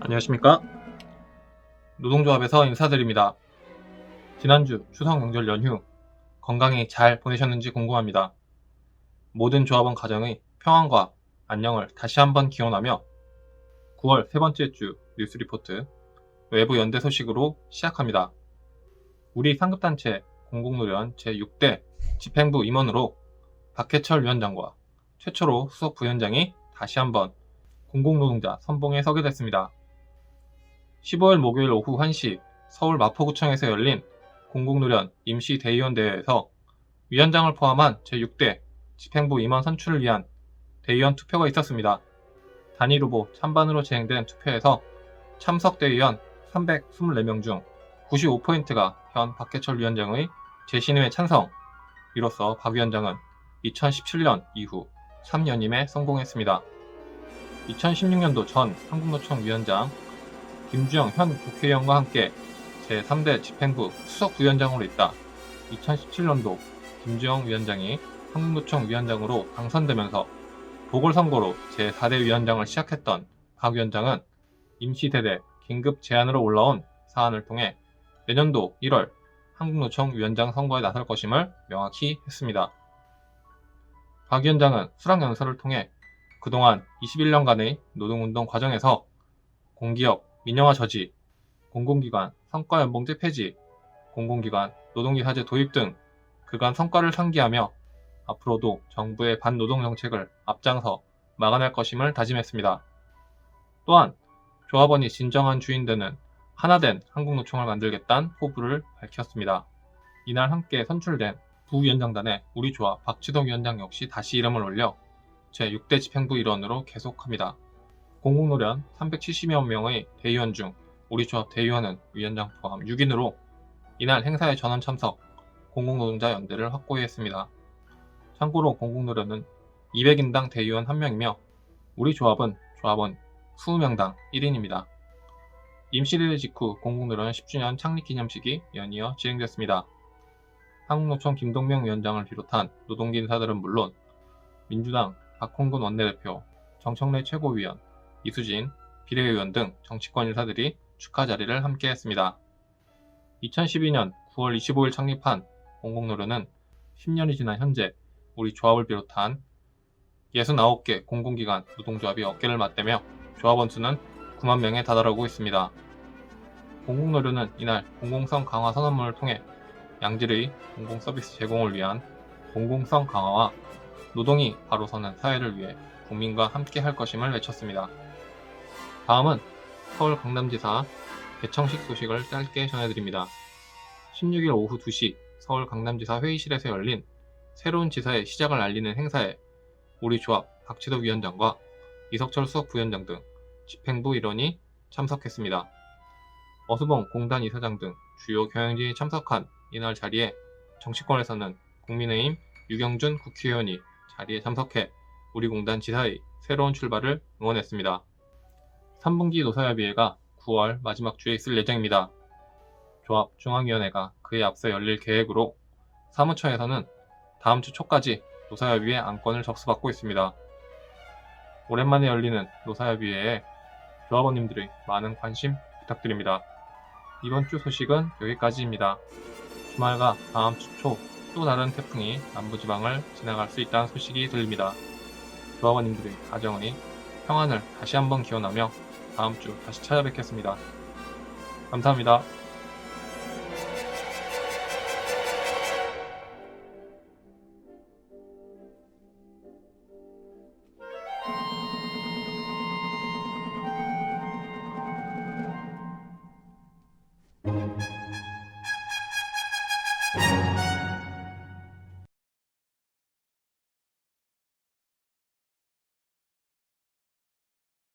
안녕하십니까? 노동조합에서 인사드립니다. 지난주 추석 명절 연휴 건강히 잘 보내셨는지 궁금합니다. 모든 조합원 가정의 평안과 안녕을 다시 한번 기원하며 9월 세 번째 주 뉴스 리포트 외부 연대 소식으로 시작합니다. 우리 상급단체 공공노련 제6대 집행부 임원으로 박해철 위원장과 최초로 수석 부위원장이 다시 한번 공공노동자 선봉에 서게 됐습니다. 15일 목요일 오후 1시 서울 마포구청에서 열린 공공노련 임시 대의원 대회에서 위원장을 포함한 제6대 집행부 임원 선출을 위한 대의원 투표가 있었습니다. 단일 후보 찬반으로 진행된 투표에서 참석 대의원 324명 중 95%가 현 박해철 위원장의 재신임에 찬성, 이로써 박 위원장은 2017년 이후 3년임에 성공했습니다. 2016년도 전 한국노총 위원장 김주영 현 국회의원과 함께 제3대 집행부 수석 부위원장으로 있다. 2017년도 김주영 위원장이 한국노총 위원장으로 당선되면서 보궐선거로 제4대 위원장을 시작했던 박 위원장은 임시대대 긴급 제안으로 올라온 사안을 통해 내년도 1월 한국노총 위원장 선거에 나설 것임을 명확히 했습니다. 박 위원장은 수락연설을 통해 그동안 21년간의 노동운동 과정에서 공기업 민영화 저지, 공공기관 성과연봉제 폐지, 공공기관 노동기사제 도입 등 그간 성과를 상기하며 앞으로도 정부의 반노동 정책을 앞장서 막아낼 것임을 다짐했습니다. 또한 조합원이 진정한 주인 되는 하나된 한국노총을 만들겠다는 포부를 밝혔습니다. 이날 함께 선출된 부위원장단의 우리 조합 박지동 위원장 역시 다시 이름을 올려 제6대 집행부 일원으로 계속합니다. 공공노련 370여 명의 대의원 중 우리 조합 대의원은 위원장 포함 6인으로 이날 행사에 전원 참석, 공공노동자 연대를 확고히 했습니다. 참고로 공공노련은 200인당 대의원 1명이며 우리 조합은 조합원 20명당 1인입니다. 임시대회 직후 공공노련 10주년 창립기념식이 연이어 진행됐습니다. 한국노총 김동명 위원장을 비롯한 노동계 인사들은 물론 민주당 박홍근 원내대표, 정청래 최고위원, 이수진 비례의원 등 정치권 인사들이 축하 자리를 함께했습니다. 2012년 9월 25일 창립한 공공노련은 10년이 지난 현재 우리 조합을 비롯한 69개 공공기관 노동조합이 어깨를 맞대며 조합원 수는 9만 명에 다다르고 있습니다. 공공노련은 이날 공공성 강화 선언문을 통해 양질의 공공서비스 제공을 위한 공공성 강화와 노동이 바로 서는 사회를 위해 국민과 함께 할 것임을 외쳤습니다. 다음은 서울 강남지사 개청식 소식을 짧게 전해드립니다. 16일 오후 2시 서울 강남지사 회의실에서 열린 새로운 지사의 시작을 알리는 행사에 우리 조합 박지도 위원장과 이석철 수석 부위원장 등 집행부 일원이 참석했습니다. 어수봉 공단 이사장 등 주요 경영진이 참석한 이날 자리에 정치권에서는 국민의힘 유경준 국회의원이 자리에 참석해 우리 공단 지사의 새로운 출발을 응원했습니다. 3분기 노사협의회가 9월 마지막 주에 있을 예정입니다. 조합 중앙위원회가 그에 앞서 열릴 계획으로 사무처에서는 다음 주 초까지 노사협의회 안건을 접수받고 있습니다. 오랜만에 열리는 노사협의회에 조합원님들의 많은 관심 부탁드립니다. 이번 주 소식은 여기까지입니다. 주말과 다음 주 초 또 다른 태풍이 남부지방을 지나갈 수 있다는 소식이 들립니다. 조합원님들의 가정의 평안을 다시 한번 기원하며 다음 주 다시 찾아뵙겠습니다. 감사합니다.